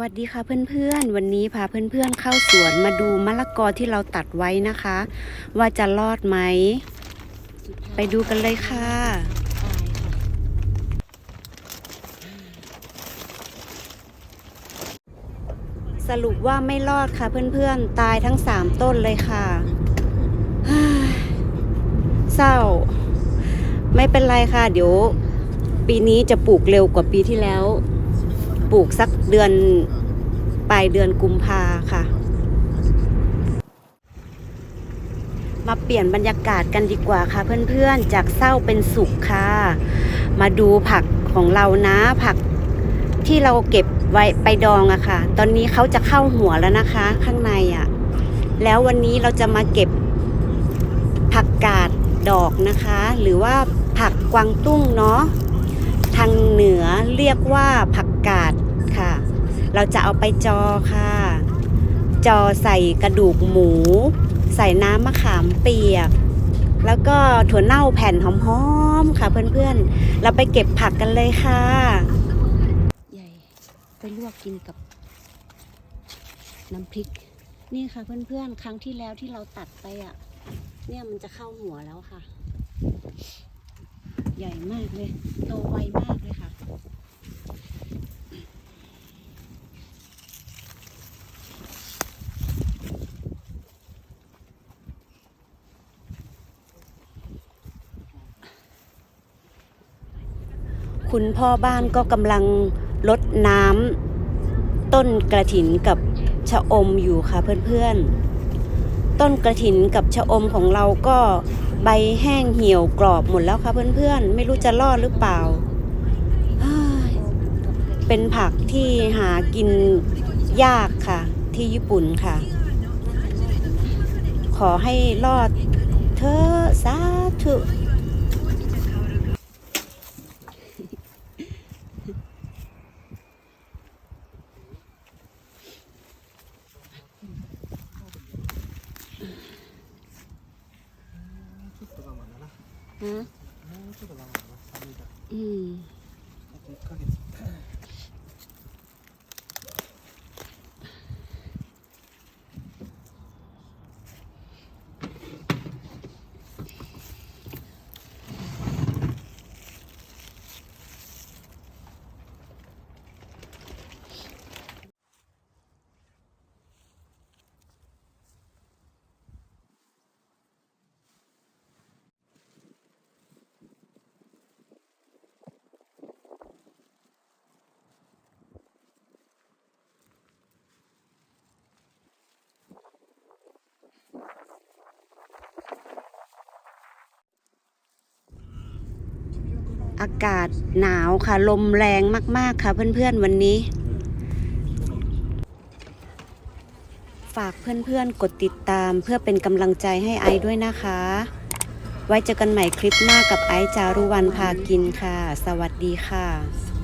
วัสดีค่ะเพื่อนๆ วันนี้พาเพื่อนๆเข้าสวนมาดูมะละกอที่เราตัดไว้นะคะ ว่าจะรอดไหม ไปดูกันเลยค่ะสรุปว่าไม่รอดค่ะเพื่อนๆ ตายทั้งสามต้นเลยค่ะเศร้า ไม่เป็นไรค่ะ เดี๋ยว ปีนี้จะปลูกเร็วกว่าปีที่แล้ว ปลูกสักเดือนปลายเดือนกุมภาค่ะ มาเปลี่ยนบรรยากาศกันดีกว่าค่ะ เพื่อนๆ จากเศร้าเป็นสุขค่ะ มาดูผักของเรานะผักที่เราเก็บไว้ไปดองอะค่ะ ตอนนี้เขาจะเข้าหัวแล้วนะคะ ข้างในอะแล้ววันนี้เราจะมาเก็บผักกาดดอกนะคะ หรือว่าผักกวางตุ้งเนาะทางเหนือเรียกว่าผัก กาดค่ะ เราจะเอาไปจอค่ะ จอใส่กระดูกหมู ใส่น้ำมะขามเปียก แล้วก็ถั่วเน่าแผ่นหอมๆค่ะเพื่อนๆ เราไปเก็บผักกันเลยค่ะใหญ่ไปลวกกินกับน้ำพริก นี่ค่ะเพื่อนๆ ครั้งที่แล้วที่เราตัดไปอะ เนี่ยมันจะเข้าหัวแล้วค่ะ ใหญ่มากเลย โตไวมากเลยค่ะ คุณพ่อบ้านก็กำลังลดน้ำต้นกระถินกับชะอมอยู่ค่ะเพื่อนๆ ต้นกระถินกับชะอมของเราก็ใบแห้งเหี่ยวกรอบหมดแล้วค่ะเพื่อนๆ ไม่รู้จะรอดหรือเปล่า เป็นผักที่หากินยากค่ะ ที่ญี่ปุ่นค่ะ ขอให้รอดเธอสาธุ うん。もうちょっと我慢な寒いからうん。あと1ヶ月。 อากาศหนาวค่ะ ลมแรงมาก ๆ ค่ะ เพื่อน ๆ วันนี้ ฝากเพื่อน ๆ กดติดตามเพื่อเป็นกำลังใจให้ไอด้วยนะคะ ไว้เจอกันใหม่คลิปหน้ากับไอจารุวันพากินค่ะ สวัสดีค่ะ